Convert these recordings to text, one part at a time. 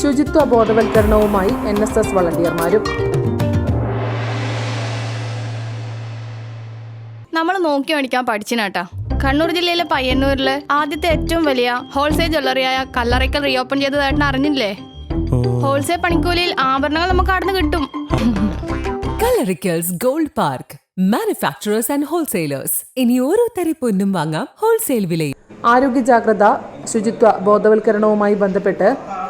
ശുചിത്വ ബോധവൽക്കരണവുമായി N S S വളണ്ടിയർമാരും. നമ്മൾ നോക്കി മേടിക്കാൻ പഠിച്ചിനാട്ടാ കണ്ണൂർ ജില്ലയിലെ പയ്യന്നൂരിലെ ആദ്യത്തെ ഏറ്റവും വലിയ ഹോൾസെയിൽ ജ്വല്ലറിയായ കല്ലറയ്ക്കൽ റീഓപ്പൺ ചെയ്തതായിട്ട് അറിഞ്ഞില്ലേ? ഹോൾസെയിൽ പണിക്കൂലിയിൽ ആഭരണങ്ങൾ നമുക്ക് അവിടെ നിന്ന് കിട്ടും. Kallarickals gold park manufacturers and wholesalers. ഇനി ഓരോ തരി പൊന്നും വാങ്ങാം ഹോൾസെയിൽ വിലയിൽ. ആരോഗ്യ ജാഗ്രത ശുചിത്വ ബോധവൽക്കരണവുമായി ബന്ധപ്പെട്ട്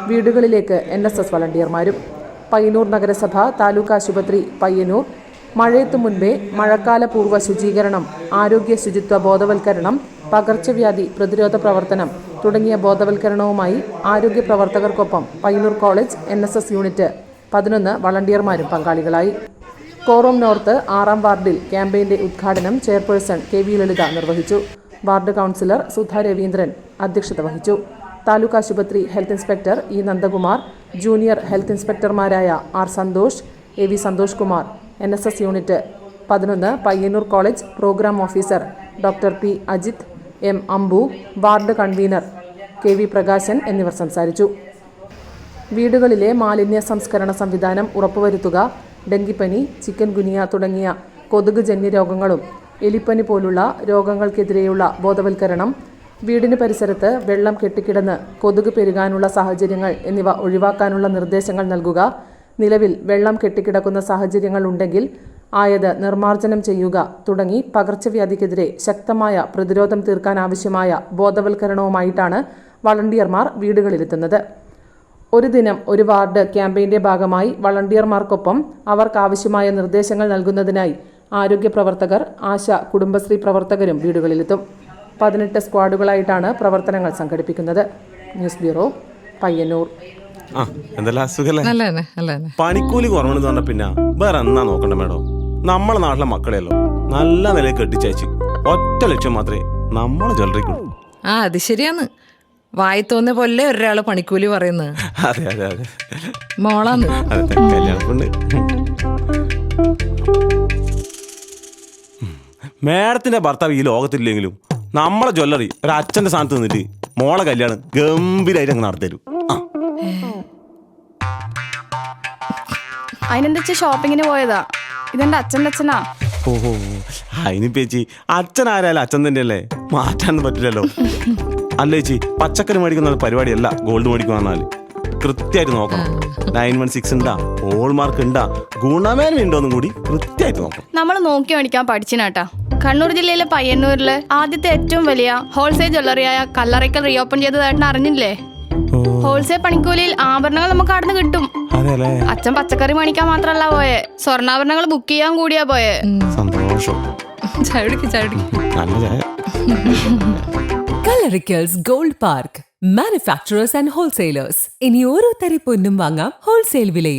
വീടുകളിലേക്ക് എൻ എസ് എസ് വളണ്ടിയർമാരും പയ്യന്നൂർ നഗരസഭ താലൂക്ക് ആശുപത്രി പയ്യന്നൂർ മഴയത്തു മുൻപേ മഴക്കാല പൂർവ ശുചീകരണം ആരോഗ്യ ശുചിത്വ ബോധവൽക്കരണം പകർച്ചവ്യാധി പ്രതിരോധ പ്രവർത്തനം തുടങ്ങിയ ബോധവൽക്കരണവുമായി ആരോഗ്യ പ്രവർത്തകർക്കൊപ്പം Payyanur college N S S unit പതിനൊന്ന് വളണ്ടിയർമാരും പങ്കാളികളായി. കോറോം നോർത്ത് ആറാം വാർഡിൽ ക്യാമ്പയിന്റെ ഉദ്ഘാടനം ചെയർപേഴ്സൺ കെ വി ലളിത നിർവഹിച്ചു. വാർഡ് കൗൺസിലർ സുധ രവീന്ദ്രൻ അധ്യക്ഷത വഹിച്ചു. താലൂക്ക് ആശുപത്രി health inspector E Nandakumar junior health ഇൻസ്പെക്ടർമാരായ R Santhosh A V Santhosh Kumar N S S unit പതിനൊന്ന് Payyanur college programme officer doctor P Ajith M Ambu ward convener K V Prakashan എന്നിവർ സംസാരിച്ചു. വീടുകളിലെ മാലിന്യ സംസ്കരണ സംവിധാനം ഉറപ്പുവരുത്തുക ഡെങ്കിപ്പനി ചിക്കൻ ഗുനിയ തുടങ്ങിയ കൊതുക് ജന്യ രോഗങ്ങളും എലിപ്പനി പോലുള്ള രോഗങ്ങൾക്കെതിരെയുള്ള ബോധവൽക്കരണം വീടിന് പരിസരത്ത് വെള്ളം കെട്ടിക്കിടന്ന് കൊതുക് പെരുകാനുള്ള സാഹചര്യങ്ങൾ എന്നിവ ഒഴിവാക്കാനുള്ള നിർദ്ദേശങ്ങൾ നൽകുക. നിലവിൽ വെള്ളം കെട്ടിക്കിടക്കുന്ന സാഹചര്യങ്ങൾ ഉണ്ടെങ്കിൽ ആയത് നിർമ്മാർജനം ചെയ്യുക തുടങ്ങി പകർച്ചവ്യാധിക്കെതിരെ ശക്തമായ പ്രതിരോധം തീർക്കാനാവശ്യമായ ബോധവൽക്കരണവുമായിട്ടാണ് വളണ്ടിയർമാർ വീടുകളിലെത്തുന്നത്. ഒരു ദിനം ഒരു വാർഡ് ക്യാമ്പയിന്റെ ഭാഗമായി വളണ്ടിയർമാർക്കൊപ്പം അവർക്കാവശ്യമായ നിർദ്ദേശങ്ങൾ നൽകുന്നതിനായി ആരോഗ്യ പ്രവർത്തകർ ആശ കുടുംബശ്രീ പ്രവർത്തകരും വീടുകളിലെത്തും. പതിനെട്ട് സ്ക്വാഡുകളായിട്ടാണ് പ്രവർത്തനങ്ങൾ സംഘടിപ്പിക്കുന്നത്. News bureau Payyanur. പണിക്കൂലി കുറവെന്ന് പറഞ്ഞ പിന്നെ വേറെ എന്നാ നോക്കണ്ട മേഡം? നമ്മളെ നാട്ടിലെ മക്കളെയല്ലോ. നല്ല നിലയിൽ കെട്ടിച്ചയച്ച്. ഒറ്റ ലക്ഷം മാത്രമേ നമ്മളെ ജ്വല്ലറിക്കുള്ളൂ ആ അത് ശരിയാണ്. വായി തോന്നിയ പോലെ ഒരാൾ പണിക്കൂലി പറയുന്നത്. അതെ അതെ അതെ. മോളാന്ന്. മേഡത്തിന്റെ ഭർത്താവ് ഈ ലോകത്തില്ലെങ്കിലും നമ്മളെ ജ്വല്ലറി ഒരു അച്ഛന്റെ സ്ഥാനത്ത് നിന്നിട്ട് മോളെ കല്യാണം ഗംഭീരമായിട്ട് അങ്ങ് നടത്തരും അതിനെന്താ ഷോപ്പിങ്ങിന് പോയതാ? ഇതെന്റെ അച്ഛന്റെ അച്ഛനാ? ഓഹോ അതിനിപ്പേച്ചി അച്ഛൻ ആരായാലും അച്ഛൻ തന്നെയല്ലേ? മാറ്റാൻ പറ്റില്ലല്ലോ. അല്ല ചേച്ചി പച്ചക്കറി മേടിക്കുന്ന പരിപാടിയല്ല ഗോൾഡ് മേടിക്കുക കൃത്യമായിട്ട് നോക്കണം. നയൻ വൺ സിക്സ് ഉണ്ടാ ഹോൾ മാർക്ക് ഉണ്ടാ ഗുണമേന്മ ഉണ്ടോന്നും കൂടി കൃത്യമായിട്ട് നോക്കണം. നമ്മൾ നോക്കി മേടിക്കാൻ പഠിച്ചിനാട്ടാ. കണ്ണൂർ ജില്ലയിലെ പയ്യന്നൂരിൽ ആദ്യത്തെ ഏറ്റവും വലിയ ഹോൾസെയിൽ ജ്വല്ലറിയായ കല്ലറയ്ക്കൽ റീഓപ്പൺ ചെയ്തതായിട്ട് അറിഞ്ഞില്ലേ? ഹോൾസെയിൽ പണിക്കൂലിയിൽ ആഭരണങ്ങൾ നമുക്ക് അവിടെ നിന്ന് കിട്ടും. അല്ലേ അച്ഛൻ പച്ചക്കറി മേടിക്കാൻ മാത്രല്ല പോയെ. സ്വർണാഭരണങ്ങൾ ബുക്ക് ചെയ്യാൻ കൂടിയാ പോയെ. സന്തോഷം. Kalarickals gold park manufacturers and wholesalers. ഇനി ഓരോ തരി പൊന്നും വാങ്ങാം ഹോൾസെയിൽ വിലയിൽ.